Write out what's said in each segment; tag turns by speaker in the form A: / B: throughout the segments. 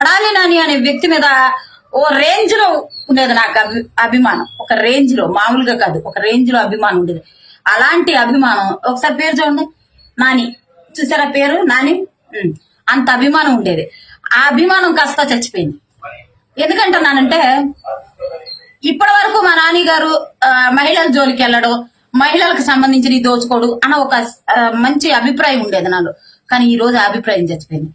A: అడాలి నాని అనే వ్యక్తి మీద ఓ రేంజ్లో ఉండేది నాకు అభి అభిమానం. ఒక రేంజ్లో మామూలుగా కాదు. ఒక రేంజ్లో అభిమానం ఉండేది. అలాంటి అభిమానం ఒకసారి పేరు చూడండి. నాని. చూసారా పేరు? నాని? ఉమ్. అంత అభిమానం ఉండేది. ఆ అభిమానం కాస్త చచ్చిపోయింది. ఎందుకంటున్నానంటే ఇప్పటి వరకు మా నాన్నగారు ఆ, మహిళల జోలికి వెళ్ళడం మహిళలకు సంబంధించి దోచుకోడు అన్న ఒక మంచి అభిప్రాయం ఉండేది నాలో. కానీ ఈ రోజు అభిప్రాయం చచ్చిపోయింది.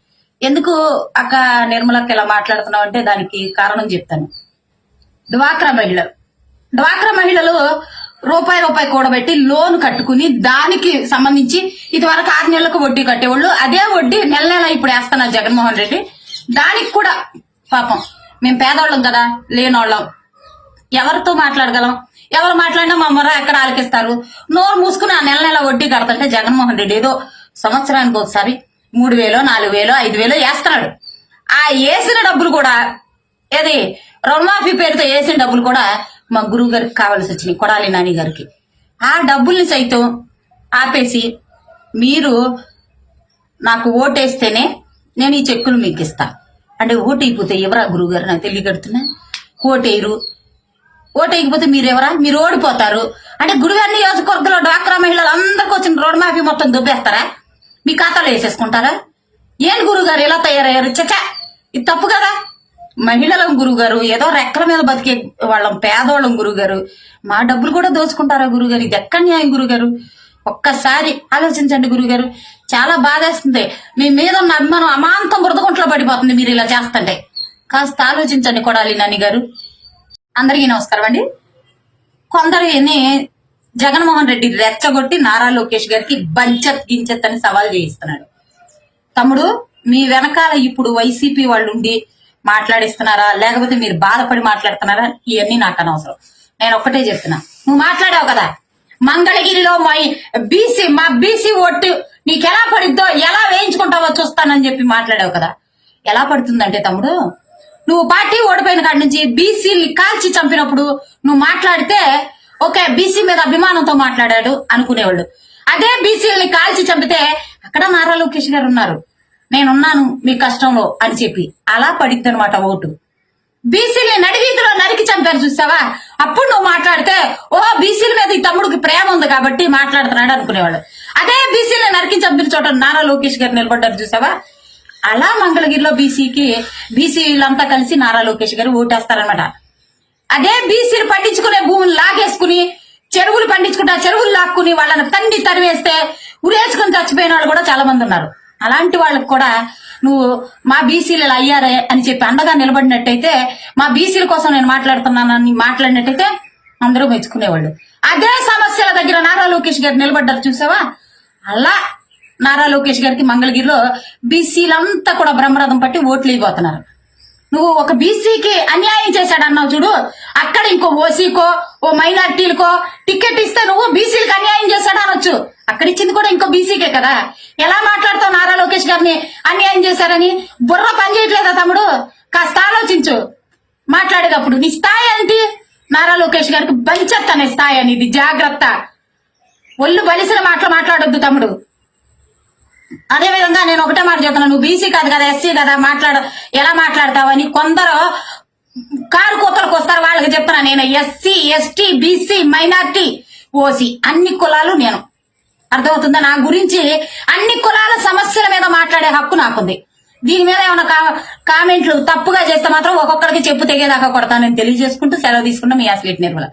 A: ఎందుకు అక్క నిర్మలక్క ఇలా మాట్లాడుతున్నావు అంటే దానికి కారణం చెప్తాను. డ్వాక్రా మహిళలు. డ్వాక్రా మహిళలు రూపాయి రూపాయి కూడబెట్టి లోన్ కట్టుకుని దానికి సంబంధించి ఇది వరకు ఆరు నెలలకు వడ్డీ కట్టేవాళ్ళు. అదే వడ్డీ నెల నెల ఇప్పుడు వేస్తున్నారు జగన్మోహన్ రెడ్డి. దానికి కూడా పాపం మేము పేదవాళ్ళం కదా లేనోళ్ళం. ఎవరితో మాట్లాడగలం? ఎవరు మాట్లాడినా మా ఎక్కడ ఆలకిస్తారు? నోరు మూసుకుని ఆ నెల నెల వడ్డీ కడతంటే జగన్మోహన్ రెడ్డి ఏదో సంవత్సరానికి ఒకసారి మూడు వేలో నాలుగు వేలో ఐదు వేలో వేస్తున్నాడు. ఆ వేసిన డబ్బులు కూడా ఏది? రుణమాఫీ పేరుతో వేసిన డబ్బులు కూడా మా గురువు గారికి కావాల్సి వచ్చినాయి కొడాలి నాని గారికి. ఆ డబ్బుల్ని సైతం ఆపేసి మీరు నాకు ఓటేస్తేనే నేను ఈ చెక్కులు మీకు ఇస్తా. అంటే ఓటు అయిపోతే ఎవరా గురువు గారు నాకు తెలియగడుతున్నా ఓటేయరు. ఓటేయకపోతే మీరెవరా? మీరు ఓడిపోతారు. అంటే గుడివారి నియోజకవర్గంలో డ్వాక్రా మహిళలు అందరికి వచ్చిన రోడ్ మాఫీ మొత్తం దుబ్బేస్తారా? మీ ఖాతాలో వేసేసుకుంటారా? ఏం గురువు గారు ఇలా తయారయ్యారు? చచ్చా ఇది తప్పు కదా? మహిళలం గురువు గారు ఏదో రెక్కల మీద బతికే వాళ్ళం పేదవాళ్ళం గురువు గారు మా డబ్బులు కూడా దోచుకుంటారా గురుగారు? ఇది ఎక్కడ న్యాయం గురువు గారు ఒక్కసారి ఆలోచించండి గురువు గారు చాలా బాధేస్తుంది. మీ మీద ఉన్న అభిమానం అమాంతం బురదగుంట్లో పడిపోతుంది మీరు ఇలా చేస్తుంటే. కాస్త ఆలోచించండి కొడాలి నాని గారు అందరికీ నమస్కారం అండి. కొందరిని జగన్మోహన్ రెడ్డి రెచ్చగొట్టి నారా లోకేష్ గారికి బంచత్ గించత్ అని సవాల్ చేయిస్తున్నాడు. తమ్ముడు మీ వెనకాల ఇప్పుడు వైసీపీ వాళ్ళు ఉండి మాట్లాడిస్తున్నారా? లేకపోతే మీరు బాధపడి మాట్లాడుతున్నారా? ఇవన్నీ నాకు అనవసరం. నేను ఒక్కటే చెప్తున్నా. నువ్వు మాట్లాడావు కదా? మంగళగిరిలో మా బీసీ మా బీసీ ఓటు నీకు ఎలా పడిద్దో ఎలా వేయించుకుంటావో చూస్తానని చెప్పి మాట్లాడావు కదా? ఎలా పడుతుందంటే తమ్ముడు నువ్వు పార్టీ ఓడిపోయిన కాడి నుంచి బీసీని కాల్చి చంపినప్పుడు నువ్వు మాట్లాడితే ఓకే బీసీ మీద అభిమానంతో మాట్లాడాడు అనుకునేవాళ్ళు. అదే బీసీలని కాల్చి చంపితే అక్కడ నారా లోకేష్ గారు ఉన్నారు. నేనున్నాను మీ కష్టంలో అని చెప్పి. అలా పడిద్ది అనమాట ఓటు. బీసీని నడివీధిలో నరికి చంపారు చూసావా? అప్పుడు నువ్వు మాట్లాడితే ఓ బీసీల మీద ఈ తమ్ముడికి ప్రేమ ఉంది కాబట్టి మాట్లాడుతున్నాడు అనుకునేవాళ్ళు. అదే బీసీని నరికి చంపిన చోట నారా లోకేష్ గారు నిలబడ్డారు చూసావా? అలా మంగళగిరిలో బీసీకి బీసీలంతా కలిసి నారా లోకేష్ గారు ఓటేస్తారనమాట అదే బీసీలు పండించుకునే భూములు లాగేసుకుని చెరువులు పండించుకుంటా చెరువులు లాక్కుని వాళ్ళని తండ్రి తరివేస్తే ఉరేసుకుని చచ్చిపోయిన వాళ్ళు కూడా చాలా మంది ఉన్నారు. అలాంటి వాళ్ళకి కూడా నువ్వు మా బీసీలు ఇలా అయ్యారే అని చెప్పి అండగా నిలబడినట్టయితే మా బీసీల కోసం నేను మాట్లాడుతున్నానని మాట్లాడినట్టయితే అందరూ మెచ్చుకునేవాళ్ళు. అదే సమస్యల దగ్గర నారా లోకేష్ గారు నిలబడ్డారు చూసావా? అలా నారా లోకేష్ గారికి మంగళగిరిలో బీసీలంతా కూడా బ్రహ్మరథం పట్టి ఓట్లు ఇవ్వబోతున్నారు నువ్వు ఒక బీసీకి అన్యాయం చేశాడన్నావు చూడు. అక్కడ ఇంకో ఓసీకో ఓ మైనార్టీలకో టికెట్ ఇస్తే నువ్వు బీసీలకు అన్యాయం చేశాడు అనొచ్చు. అక్కడ ఇచ్చింది కూడా ఇంకో బీసీకే కదా. ఎలా మాట్లాడతావు నారా లోకేష్ గారిని అన్యాయం చేశారని? బుర్ర పని చేయట్లేదా తమ్ముడు? కాస్త ఆలోచించు. మాట్లాడేటప్పుడు నీ స్థాయి ఏంటి? నారా లోకేష్ గారికి బంచెత్ అనే స్థాయి అనేది. జాగ్రత్త. ఒళ్ళు బలిసిన మాటలు మాట్లాడొద్దు తమ్ముడు. అదే విధంగా నేను ఒకటే మాట చెప్తున్నాను నువ్వు బీసీ కాదు కదా ఎస్సీ కదా మాట్లాడ ఎలా మాట్లాడతావని కొందరు కారు కూతలకు వస్తారు వాళ్ళకి చెప్తున్నా నేను SC ST BC minority OC అన్ని కులాలు నేను. అర్థమవుతుందా? నా గురించి అన్ని కులాల సమస్యల మీద మాట్లాడే హక్కు నాకుంది. దీని మీద ఏమైనా కా- కామెంట్లు తప్పుగా చేస్తే మాత్రం ఒక్కొక్కరికి చెప్పు తెగేదాకా కొడతానని తెలియజేసుకుంటూ సెలవు తీసుకుంటూ మీ అసలు నిర్మల.